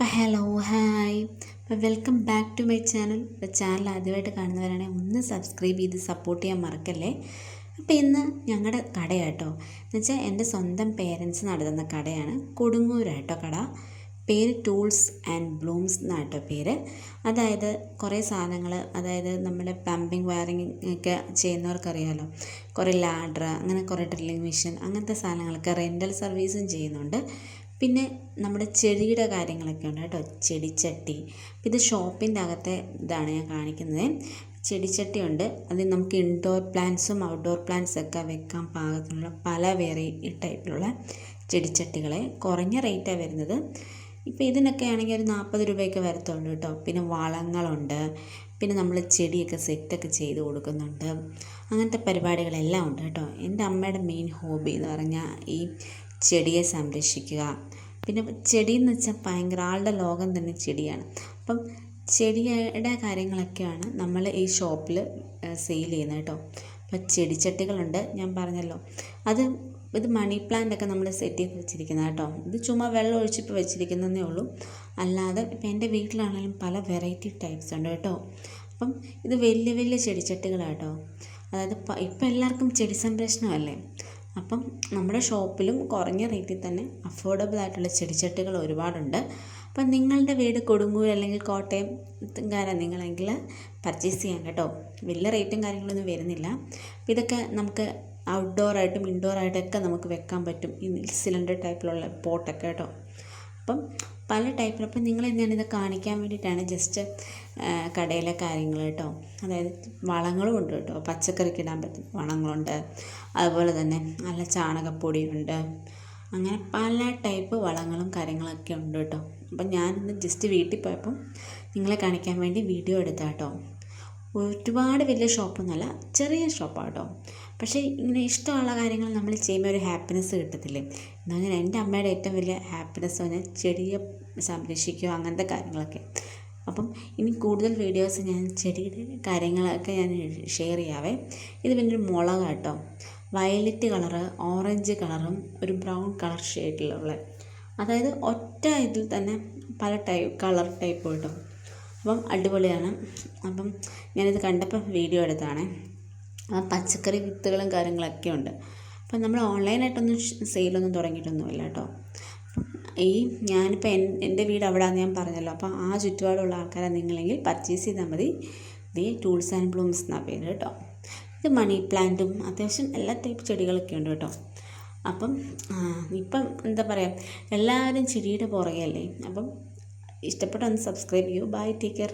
അപ്പം hello hi. അപ്പം welcome back to my channel. ഇപ്പോൾ ചാനൽ ആദ്യമായിട്ട് കാണുന്നവരാണെങ്കിൽ ഒന്ന് സബ്സ്ക്രൈബ് ചെയ്ത് സപ്പോർട്ട് ചെയ്യാൻ മറക്കല്ലേ? അപ്പോൾ ഇന്ന് ഞങ്ങളുടെ കടയാട്ടോ. എന്ന് വെച്ചാൽ എന്റെ സ്വന്തം പേരൻസ് നടത്തുന്ന കടയാണ് കൊടുങ്ങൂരാട്ടോ കട. പേര് ടൂൾസ് ആൻഡ് ബ്ലൂംസ് എന്നാട്ടോ പേര്. അതായത് കുറേ സാധനങ്ങൾ അതായത് നമ്മുടെ പ്ലംബിംഗ് വയറിംഗ് ഒക്കെ ചെയ്യുന്നവർക്കറിയാമല്ലോ കുറേ ലാഡർ അങ്ങനെ കുറേ ഡ്രില്ലിംഗ് മെഷീൻ അങ്ങനത്തെ സാധനങ്ങളൊക്കെ റെന്റൽ സർവീസും ചെയ്യുന്നുണ്ട്. പിന്നെ നമ്മുടെ ചെടിയുടെ കാര്യങ്ങളൊക്കെ ഉണ്ട് കേട്ടോ. ചെടിച്ചട്ടി. ഇത് ഷോപ്പിന്റെ അകത്തെ ഇതാണ് ഞാൻ കാണിക്കുന്നത്. ചെടിച്ചട്ടി ഉണ്ട് അതിൽ നമുക്ക് ഇൻഡോർ പ്ലാന്റ്സും ഔട്ട്ഡോർ പ്ലാന്റ്സ് ഒക്കെ വെക്കാൻ പാകത്തിനുള്ള പല വെറൈറ്റി ടൈപ്പിലുള്ള ചെടിച്ചട്ടികളെ. കുറഞ്ഞ റേറ്റാണ് വരുന്നത്. ഇപ്പോൾ ഇതിനൊക്കെ ആണെങ്കിൽ ഒരു നാൽപ്പത് രൂപയൊക്കെ വരത്തുള്ളൂ കേട്ടോ. പിന്നെ വളങ്ങളുണ്ട്. പിന്നെ നമ്മൾ ചെടിയൊക്കെ സെറ്റൊക്കെ ചെയ്ത് കൊടുക്കുന്നുണ്ട്. അങ്ങനത്തെ പരിപാടികളെല്ലാം ഉണ്ട് കേട്ടോ. എന്റെ അമ്മയുടെ മെയിൻ ഹോബി എന്ന് പറഞ്ഞാൽ ഈ ചെടിയെ സംരക്ഷിക്കുക. പിന്നെ ചെടി എന്ന് വെച്ചാൽ ഭയങ്കര ആളുടെ ലോകം തന്നെ ചെടിയാണ്. അപ്പം ചെടിയുടെ കാര്യങ്ങളൊക്കെയാണ് നമ്മൾ ഈ ഷോപ്പിൽ സെയിൽ ചെയ്യുന്നത് കേട്ടോ. അപ്പോൾ ചെടിച്ചട്ടികളുണ്ട് ഞാൻ പറഞ്ഞല്ലോ. അത് ഇത് മണി പ്ലാന്റ് ഒക്കെ നമ്മൾ സെറ്റ് ചെയ്ത് വെച്ചിരിക്കുന്നത് കേട്ടോ. ഇത് ചുമ്മാ വെള്ളം ഒഴിച്ചിപ്പോൾ വെച്ചിരിക്കുന്നതേ ഉള്ളൂ. അല്ലാതെ ഇപ്പം എന്റെ വീട്ടിലാണെങ്കിലും പല വെറൈറ്റി ടൈപ്സ് ഉണ്ട് കേട്ടോ. അപ്പം ഇത് വലിയ വലിയ ചെടിച്ചട്ടികളാണ് കേട്ടോ. അതായത് ഇപ്പം എല്ലാവർക്കും ചെടി സംരക്ഷണമല്ലേ അപ്പം നമ്മുടെ ഷോപ്പിലും കുറഞ്ഞ റേറ്റിൽ തന്നെ അഫോർഡബിൾ ആയിട്ടുള്ള ചെടിച്ചട്ടികൾ ഒരുപാടുണ്ട്. അപ്പം നിങ്ങളുടെ വീട് കൊടുങ്ങൂർ അല്ലെങ്കിൽ കോട്ടയം കാരാ നിങ്ങളെങ്കിൽ പർച്ചേസ് ചെയ്യാം കേട്ടോ. വലിയ റേറ്റും കാര്യങ്ങളൊന്നും വരുന്നില്ല. ഇതൊക്കെ നമുക്ക് ഔട്ട്ഡോർ ആയിട്ടും ഇൻഡോർ ആയിട്ടൊക്കെ നമുക്ക് വെക്കാൻ പറ്റും. ഈ സിലിണ്ടർ ടൈപ്പിലുള്ള പോട്ടൊക്കെ കേട്ടോ. അപ്പം പല ടൈപ്പിൽ അപ്പം നിങ്ങളെ ഞാനിത് കാണിക്കാൻ വേണ്ടിയിട്ടാണ് ജസ്റ്റ് കടയിലെ കാര്യങ്ങൾ കേട്ടോ. അതായത് വളങ്ങളും ഉണ്ട് കേട്ടോ. പച്ചക്കറിക്ക് ഇടാൻ പറ്റും. വളങ്ങളുണ്ട്. അതുപോലെ തന്നെ നല്ല ചാണകപ്പൊടിയുണ്ട്. അങ്ങനെ പല ടൈപ്പ് വളങ്ങളും കാര്യങ്ങളൊക്കെ ഉണ്ട് കേട്ടോ. അപ്പം ഞാനിന്ന് ജസ്റ്റ് വീട്ടിൽ പോയപ്പം നിങ്ങളെ കാണിക്കാൻ വേണ്ടി വീഡിയോ എടുത്താട്ടോ. ഒരുപാട് വലിയ ഷോപ്പൊന്നുമല്ല ചെറിയ ഷോപ്പാണ് കേട്ടോ പക്ഷേ ഇങ്ങനെ ഇഷ്ടമുള്ള കാര്യങ്ങൾ നമ്മൾ ചെയ്യുമ്പോൾ ഒരു ഹാപ്പിനെസ് കിട്ടത്തില്ലേ? എന്നങ്ങനെ എന്റെ അമ്മയുടെ ഏറ്റവും വലിയ ഹാപ്പിനെസ് പറഞ്ഞാൽ ചെടിയെ സംരക്ഷിക്കുക അങ്ങനത്തെ കാര്യങ്ങളൊക്കെ. അപ്പം ഇനി കൂടുതൽ വീഡിയോസ് ഞാൻ ചെടിയുടെ കാര്യങ്ങളൊക്കെ ഞാൻ ഷെയർ ചെയ്യാവേ. ഇത് പിന്നെ ഒരു മുളക് കേട്ടോ വയലറ്റ് കളറ് ഓറഞ്ച് കളറും ഒരു ബ്രൗൺ കളർ ഷെയ്ഡിലുള്ള. അതായത് ഒറ്റ ഇതിൽ തന്നെ പല ടൈപ്പ് കളർ ടൈപ്പ് കേട്ടോ. അപ്പം അടിപൊളിയാണ്. അപ്പം ഞാനിത് കണ്ടപ്പോൾ വീഡിയോ എടുത്താണ് ആ പച്ചക്കറി വിത്തുകളും കാര്യങ്ങളൊക്കെ ഉണ്ട്. അപ്പം നമ്മൾ ഓൺലൈനായിട്ടൊന്നും സെയിലൊന്നും തുടങ്ങിയിട്ടൊന്നുമില്ല കേട്ടോ. ഈ ഞാനിപ്പോൾ എൻ എന്റെ വീട് അവിടെയാണെന്ന് ഞാൻ പറഞ്ഞല്ലോ. അപ്പോൾ ആ ചുറ്റുപാടുള്ള ആൾക്കാരെ നിങ്ങളെങ്കിൽ പർച്ചേസ് ചെയ്താൽ മതി. ദി ടൂൾസ് ആൻഡ് ബ്ലൂംസ് എന്നാണ് പേര് കേട്ടോ. ഇത് മണി പ്ലാന്റും അത്യാവശ്യം എല്ലാ ടൈപ്പ് ചെടികളൊക്കെ ഉണ്ട് കേട്ടോ. അപ്പം ഇപ്പം എന്താ പറയുക എല്ലാവരും ചെടിയുടെ പുറകെ അല്ലേ അപ്പം ഇഷ്ടപ്പെട്ട സബ്സ്ക്രൈബ് ചെയ്യൂ. Bye take care